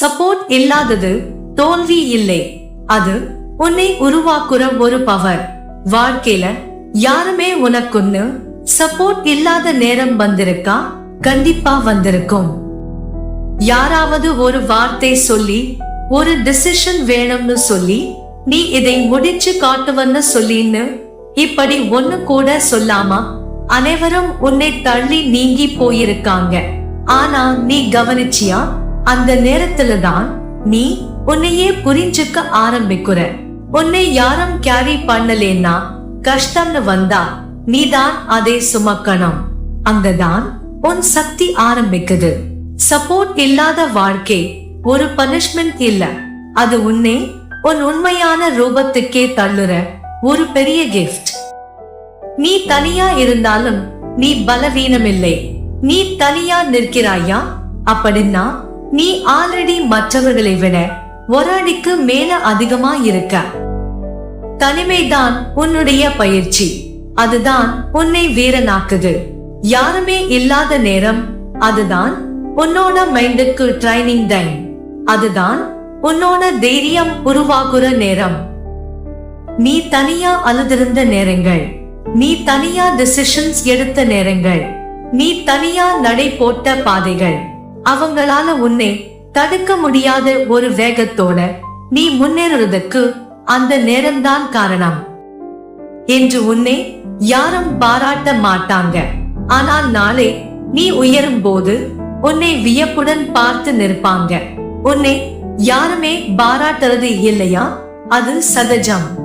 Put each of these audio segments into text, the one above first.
Support இல்லாதது தோல்வி இல்லை. அது உன்னை உருவாக்குற ஒரு பவர் வாழ்க்கையில யாருமே உனக்குன்னு சப்போர்ட் இல்லாத நேரம் வந்திருக்கா? கண்டிப்பா வந்திருக்கும். யாராவது ஒரு வார்த்தை சொல்லி ஒரு டிசிஷன் வேணும்னு சொல்லி நீ இதை முடிச்சு காட்டுவன்னு சொல்லின்னு இப்படி ஒண்ணு கூட சொல்லாமா அனைவரும் உன்னை தள்ளி நீங்கி போயிருக்காங்க. ஆனா நீ கவனிச்சியா? அந்த நேரத்துல தான் நீ உன்னையே புரிஞ்சுக்க ஆரம்பிக்கிற. உன்னை யாரும் கேரி பண்ணலேன்னா கஷ்டம்னு வந்தா நீதான் அதை சுமக்கணும். அங்கதான் உன் சக்தி ஆரம்பிக்குது. சப்போர்ட் இல்லாத வாழ்க்கை ஒரு பனிஷ்மெண்ட் இல்ல. அது உன்னை உன் உண்மையான ரூபத்துக்கே தள்ளுற ஒரு பெரிய கிஃப்ட் நீ தனியா இருந்தாலும் நீ பலவீனமில்லை. நீ தனியா நிற்கிறாயா? அப்படின்னா நீ ஆல்ரெடி மற்றவர்களை விட ஒரு அடிக்கு மேல அதிகமா இருக்க தனிமைதான் உன்னுடைய பயிற்சி. அதுதான் உன்னை வீரனாக்குது. யாருமே இல்லாத நேரம் அதுதான் உன்னோட மைண்டுக்கு ட்ரைனிங் டைம் அதுதான் உன்னோட தைரியம் உருவாகுற நேரம். நீ தனியா அழுதிருந்த நேரங்கள். நீ தனியா டிசிஷன்ஸ் எடுத்த நேரங்கள். நீ தனியா நடை போட்ட பாதைகள். அவங்களால உன்னை தடுக்க முடியாத ஒரு வேகத்தோட நீ முன்னேறுறதுக்கு அந்த நேரம்தான் காரணம். என்று உன்னை யாரும் பாராட்ட மாட்டாங்க. ஆனால் நாளை நீ உயரும் போது உன்னை வியப்புடன் பார்த்து நிற்பாங்க. உன்னை யாருமே பாராட்டுறது இல்லையா? அது சகஜம்.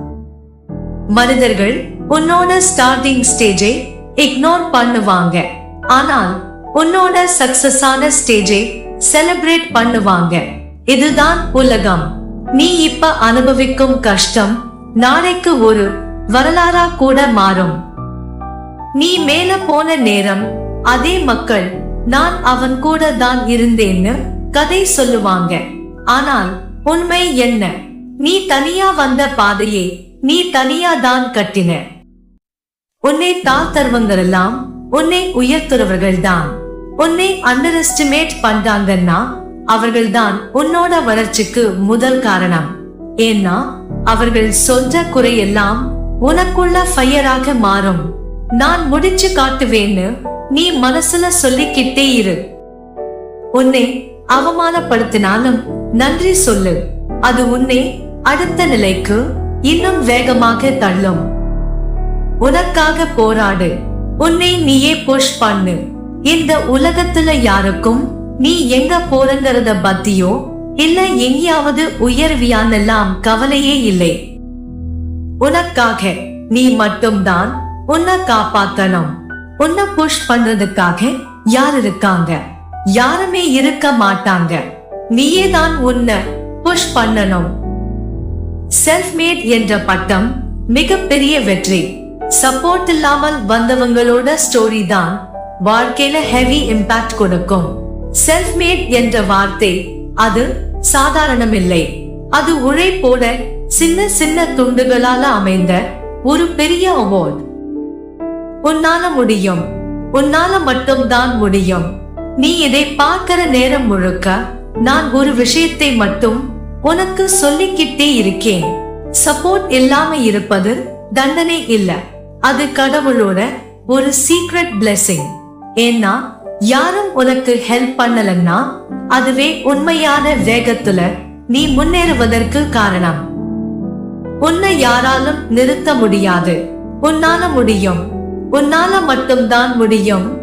மனிதர்கள் உன்னோட ஸ்டார்டிங் ஸ்டேஜை இக்னோர் பண்ணுவாங்க. ஆனால் உன்னோட சக்சஸான ஸ்டேஜை செலிப்ரேட் பண்ணுவாங்க. இதுதான் உலகம். நீ இப்ப அனுபவிக்கும் கஷ்டம் நாளைக்கு ஒரு வரலாறா கூட மாறும். நீ மேல போன நேரம் அதே மக்கள் நான் அவன் கூட தான் இருந்தேன்னு கதை சொல்லுவாங்க. ஆனால் உண்மை என்ன? நீ தனியா வந்த பாதையை நீ தனியா தான் கட்டின. உன்னை தாழ்த்தருவங்களெல்லாம் உன்னை உயர்த்துறவர்கள் தான் உன்னை அண்டர் எஸ்டிமேட் பண்றாங்கன்னா அவர்கள் தான் உன்னோட வளர்ச்சிக்கு முதல் காரணம். ஏன்னா அவர்கள் சொல்ற குறையெல்லாம் உனக்குள்ள ஃபயராக மாறும். நான் முடிச்சு காட்டுவேன்னு நீ மனசுல சொல்லிக்கிட்டே இரு. உன்னை அவமானப்படுத்தினாலும் நன்றி சொல்லு. அது உன்னை அடுத்த நிலைக்கு இன்னும் வேகமாக தள்ளும். உனக்காக போராடு. உன்னை நீயே புஷ் பண்ணு. இந்த உலகத்துல யாருக்கும் நீ எங்க போறங்கிறத பத்தியோ இல்ல எங்கேயாவது உயர்வியானெல்லாம் கவலையே இல்லை. உனக்காக நீ மட்டும்தான் உன்னை காப்பாத்தணும். உன்னை புஷ் பண்றதுக்காக யார் இருக்காங்க? யாருமே இருக்க மாட்டாங்க. நீயே தான் உன்னை புஷ் பண்ணணும். செல்ஃப் மேட் என்ற பட்டம் மிகப்பெரிய வெற்றி. சப்போர்ட் இல்லாமல் வந்தவங்களோட ஸ்டோரி தான் வாழ்க்கையில ஹெவி இம்பாக்ட் கொடுக்கும். செல்ஃப் மேட் என்ற வார்த்தை அது சாதாரணமில்லை. அது உழைப்போட சின்ன சின்ன துண்டுகளால அமைந்த ஒரு பெரிய அவார்ட் உன்னால முடியும். உன்னால மட்டும்தான் முடியும். நீ இதை பார்க்கிற நேரம் முழுக்க நான் ஒரு விஷயத்தை மட்டும் உனக்கு சொல்லிக்கிட்டே இருக்கேன். சப்போர்ட் இல்லாம இருப்பது தண்டனை இல்ல. அது கடவுளோட ஒரு சீக்ரெட் பிளெஸிங் ஏன்னா யாரும் உனக்கு ஹெல்ப் பண்ணலன்னா அதுவே உண்மையான வேகத்துல நீ முன்னேறுவதற்கு காரணம். உன்னை யாராலும் நிறுத்த முடியாது. உன்னால முடியும். உன்னால மட்டும்தான் முடியும்.